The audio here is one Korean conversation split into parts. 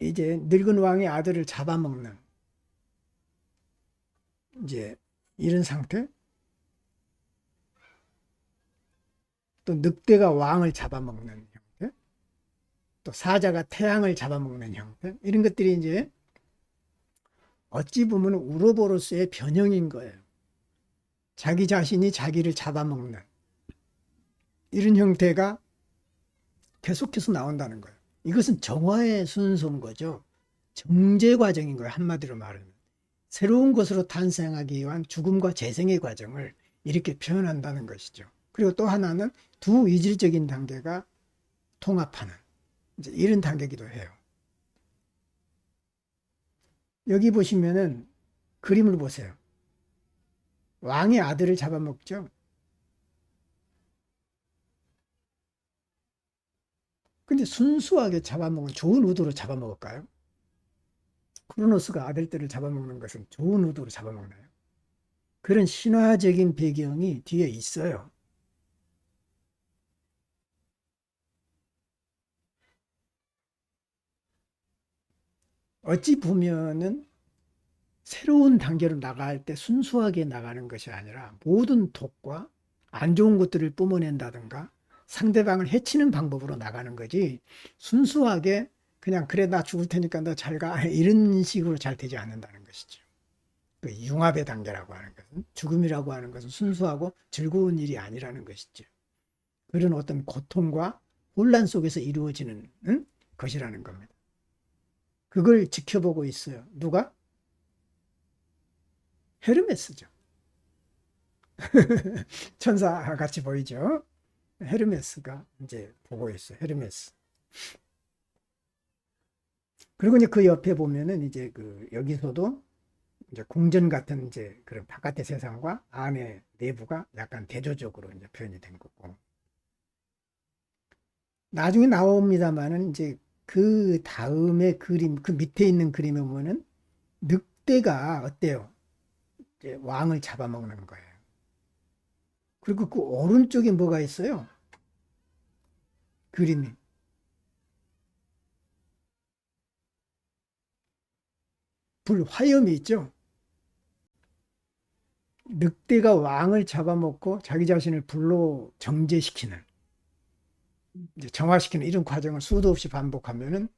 이제 늙은 왕의 아들을 잡아먹는 이제 이런 상태. 또 늑대가 왕을 잡아먹는 형태. 또 사자가 태양을 잡아먹는 형태. 이런 것들이 이제 어찌 보면 우로보로스의 변형인 거예요. 자기 자신이 자기를 잡아먹는 이런 형태가 계속해서 나온다는 거예요. 이것은 정화의 순서인 거죠. 정제 과정인 거예요. 한마디로 말하면. 새로운 것으로 탄생하기 위한 죽음과 재생의 과정을 이렇게 표현한다는 것이죠. 그리고 또 하나는 두 이질적인 단계가 통합하는 이런 단계이기도 해요. 여기 보시면은 그림을 보세요. 왕의 아들을 잡아먹죠. 근데 순수하게 잡아먹은 좋은 의도로 잡아먹을까요? 크로노스가 아들들을 잡아먹는 것은 좋은 의도로 잡아먹나요? 그런 신화적인 배경이 뒤에 있어요. 어찌 보면은 새로운 단계로 나갈 때 순수하게 나가는 것이 아니라 모든 독과 안 좋은 것들을 뿜어낸다든가 상대방을 해치는 방법으로 나가는 거지 순수하게 그냥 그래 나 죽을 테니까 너 잘 가 이런 식으로 잘 되지 않는다는 것이죠. 그 융합의 단계라고 하는 것은 죽음이라고 하는 것은 순수하고 즐거운 일이 아니라는 것이죠. 그런 어떤 고통과 혼란 속에서 이루어지는 응? 것이라는 겁니다. 그걸 지켜보고 있어요. 누가? 헤르메스죠. 천사 같이 보이죠? 헤르메스가 이제 보고 있어요. 헤르메스. 그리고 이제 그 옆에 보면은 이제 그 여기서도 이제 궁전 같은 이제 그런 바깥의 세상과 안의 내부가 약간 대조적으로 이제 표현이 된 거고. 나중에 나옵니다만은 이제 그 다음에 그림, 그 밑에 있는 그림에 보면은 늑대가 어때요? 이제 왕을 잡아먹는 거예요. 그리고 그 오른쪽에 뭐가 있어요? 그림이. 불 화염이 있죠? 늑대가 왕을 잡아먹고 자기 자신을 불로 정제시키는 이제 정화시키는 이런 과정을 수도 없이 반복하면은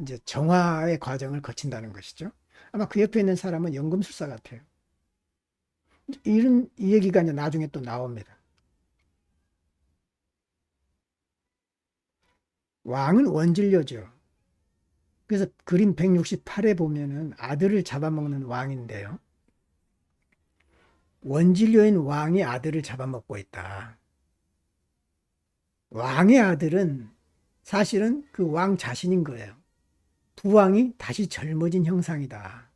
이제 정화의 과정을 거친다는 것이죠. 아마 그 옆에 있는 사람은 연금술사 같아요. 이런 이 얘기가 이제 나중에 또 나옵니다. 왕은 원진료죠. 그래서 그림 168에 보면은 아들을 잡아먹는 왕인데요. 원진료인 왕이 아들을 잡아먹고 있다. 왕의 아들은 사실은 그 왕 자신인 거예요. 부왕이 다시 젊어진 형상이다.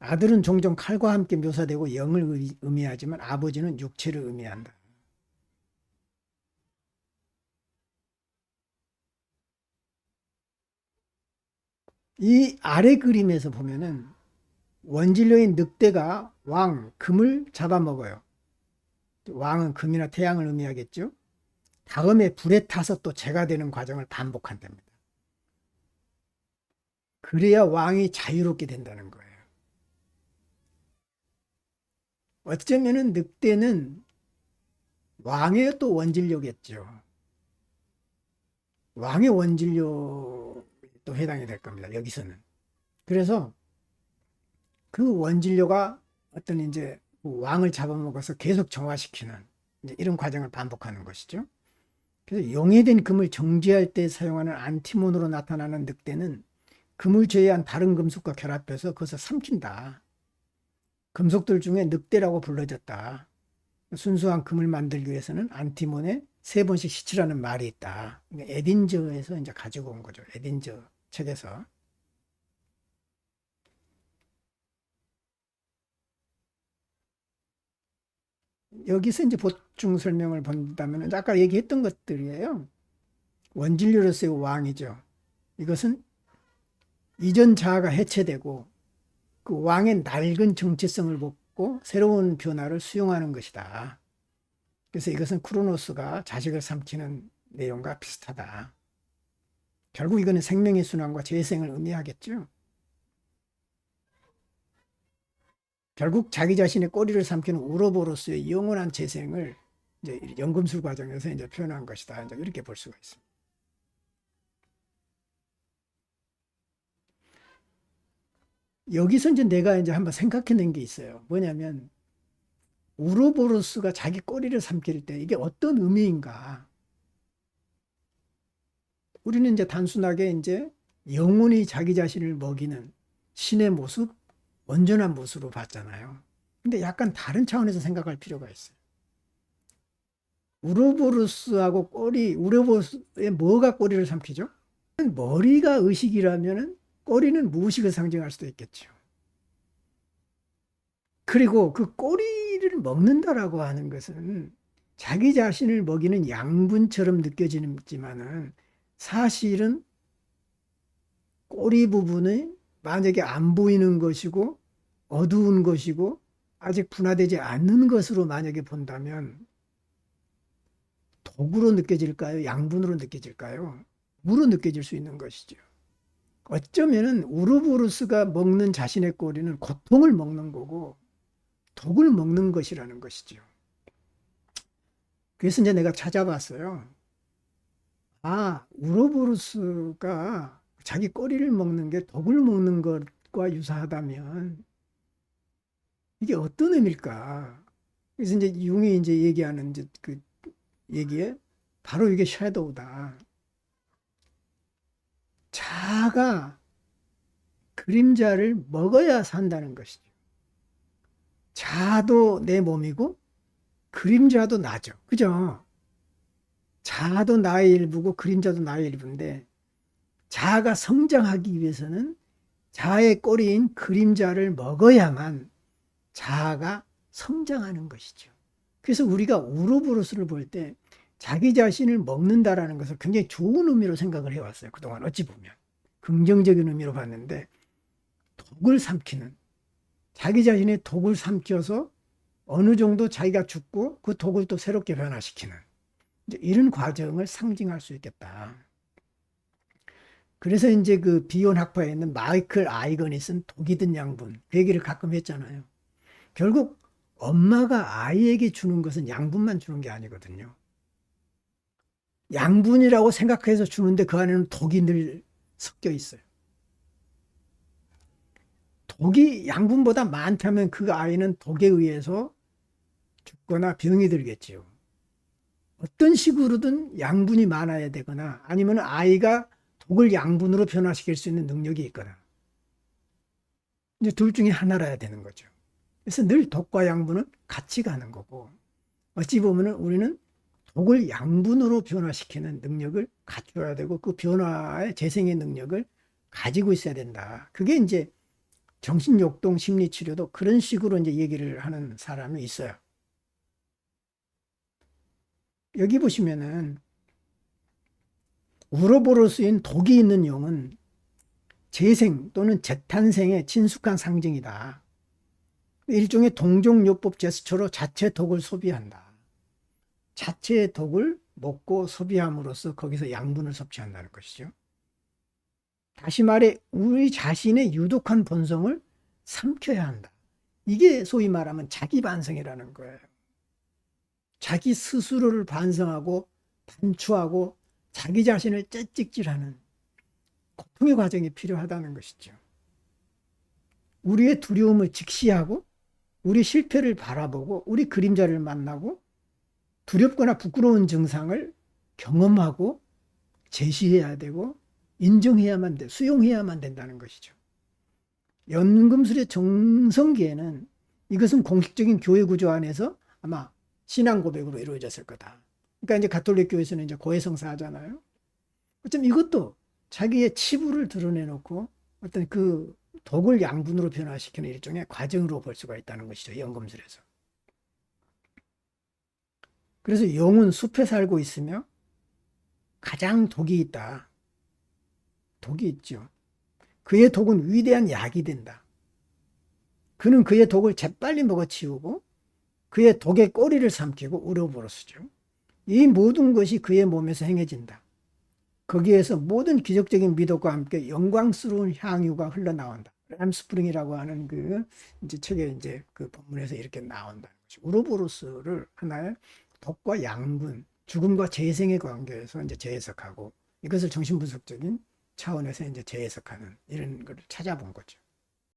아들은 종종 칼과 함께 묘사되고 영을 의미하지만 아버지는 육체를 의미한다. 이 아래 그림에서 보면은 원진료인 늑대가 왕, 금을 잡아먹어요. 왕은 금이나 태양을 의미하겠죠. 다음에 불에 타서 또 재가 되는 과정을 반복한답니다. 그래야 왕이 자유롭게 된다는 거예요. 어쩌면은 늑대는 왕의 또 원진료겠죠. 왕의 원진료 또 해당이 될 겁니다. 여기서는. 그래서 그 원진료가 어떤 이제 왕을 잡아먹어서 계속 정화시키는 이런 과정을 반복하는 것이죠. 그래서 용해된 금을 정지할 때 사용하는 안티몬으로 나타나는 늑대는 금을 제외한 다른 금속과 결합해서 그것을 삼킨다. 금속들 중에 늑대라고 불러졌다. 순수한 금을 만들기 위해서는 안티몬에 세 번씩 시치라는 말이 있다. 에딘저에서 이제 가지고 온 거죠. 에딘저 책에서. 여기서 이제 보충 설명을 본다면 아까 얘기했던 것들이에요. 원진료로서의 왕이죠. 이것은 이전 자아가 해체되고 그 왕의 낡은 정체성을 벗고 새로운 변화를 수용하는 것이다. 그래서 이것은 크로노스가 자식을 삼키는 내용과 비슷하다. 결국 이거는 생명의 순환과 재생을 의미하겠죠. 결국 자기 자신의 꼬리를 삼키는 우로보로스의 영원한 재생을 이제 연금술 과정에서 이제 표현한 것이다. 이제 이렇게 볼 수가 있습니다. 여기서 이제 내가 이제 한번 생각해낸 게 있어요. 뭐냐면 우로보로스가 자기 꼬리를 삼킬 때 이게 어떤 의미인가? 우리는 이제 단순하게 이제 영혼이 자기 자신을 먹이는 신의 모습, 온전한 모습으로 봤잖아요. 근데 약간 다른 차원에서 생각할 필요가 있어요. 우로보로스하고 꼬리, 우로보로스의 뭐가 꼬리를 삼키죠? 머리가 의식이라면 꼬리는 무의식을 상징할 수도 있겠죠. 그리고 그 꼬리를 먹는다라고 하는 것은 자기 자신을 먹이는 양분처럼 느껴지지만은 사실은 꼬리 부분이 만약에 안 보이는 것이고 어두운 것이고 아직 분화되지 않는 것으로 만약에 본다면 독으로 느껴질까요? 양분으로 느껴질까요? 무로 느껴질 수 있는 것이죠. 어쩌면은 우르보루스가 먹는 자신의 꼬리는 고통을 먹는 거고 독을 먹는 것이라는 것이죠. 그래서 이제 내가 찾아봤어요. 아, 우로보루스가 자기 꼬리를 먹는 게 독을 먹는 것과 유사하다면 이게 어떤 의미일까? 그래서 이제 융이 이제 얘기하는 그 얘기에 바로 이게 섀도우다. 자가 그림자를 먹어야 산다는 것이죠. 자도 내 몸이고 그림자도 나죠. 그죠? 자도 나의 일부고 그림자도 나의 일부인데 자가 성장하기 위해서는 자의 꼬리인 그림자를 먹어야만 자아가 성장하는 것이죠. 그래서 우리가 우르브루스를 볼 때 자기 자신을 먹는다라는 것을 굉장히 좋은 의미로 생각을 해왔어요. 그동안 어찌 보면. 긍정적인 의미로 봤는데 독을 삼키는 자기 자신의 독을 삼켜서 어느 정도 자기가 죽고 그 독을 또 새롭게 변화시키는 이런 과정을 상징할 수 있겠다. 그래서 이제 그 비혼 학파에 있는 마이클 아이건이 쓴 독이 든 양분 그 얘기를 가끔 했잖아요. 결국 엄마가 아이에게 주는 것은 양분만 주는 게 아니거든요. 양분이라고 생각해서 주는데 그 안에는 독이 늘 섞여 있어요. 독이 양분보다 많다면 그 아이는 독에 의해서 죽거나 병이 들겠지요. 어떤 식으로든 양분이 많아야 되거나 아니면 아이가 독을 양분으로 변화시킬 수 있는 능력이 있거나 이제 둘 중에 하나라야 되는 거죠. 그래서 늘 독과 양분은 같이 가는 거고 어찌 보면 우리는 독을 양분으로 변화시키는 능력을 갖춰야 되고 그 변화의 재생의 능력을 가지고 있어야 된다. 그게 이제 정신욕동 심리치료도 그런 식으로 이제 얘기를 하는 사람이 있어요. 여기 보시면은 우로보로스인 독이 있는 용은 재생 또는 재탄생의 친숙한 상징이다. 일종의 동종요법 제스처로 자체 독을 소비한다. 자체의 독을 먹고 소비함으로써 거기서 양분을 섭취한다는 것이죠. 다시 말해 우리 자신의 유독한 본성을 삼켜야 한다. 이게 소위 말하면 자기 반성이라는 거예요. 자기 스스로를 반성하고 반추하고 자기 자신을 째찍질하는 고통의 과정이 필요하다는 것이죠. 우리의 두려움을 직시하고 우리 실패를 바라보고 우리 그림자를 만나고 두렵거나 부끄러운 증상을 경험하고 제시해야 되고 인정해야만 돼, 수용해야만 된다는 것이죠. 연금술의 정성기에는 이것은 공식적인 교회 구조 안에서 아마 신앙 고백으로 이루어졌을 거다. 그러니까 이제 가톨릭 교회에서는 이제 고해성사 하잖아요. 어쩜 이것도 자기의 치부를 드러내놓고 어떤 그 독을 양분으로 변화시키는 일종의 과정으로 볼 수가 있다는 것이죠. 연금술에서. 그래서 용은 숲에 살고 있으며 가장 독이 있다. 독이 있죠. 그의 독은 위대한 약이 된다. 그는 그의 독을 재빨리 먹어치우고 그의 독의 꼬리를 삼키고 우려버렸으죠. 이 모든 것이 그의 몸에서 행해진다. 거기에서 모든 기적적인 미덕과 함께 영광스러운 향유가 흘러나온다. 램스프링이라고 하는 그 이제 책에 이제 그 본문에서 이렇게 나온다는 것이 우로보로스를 하나의 독과 양분, 죽음과 재생의 관계에서 이제 재해석하고 이것을 정신분석적인 차원에서 이제 재해석하는 이런 걸 찾아본 거죠.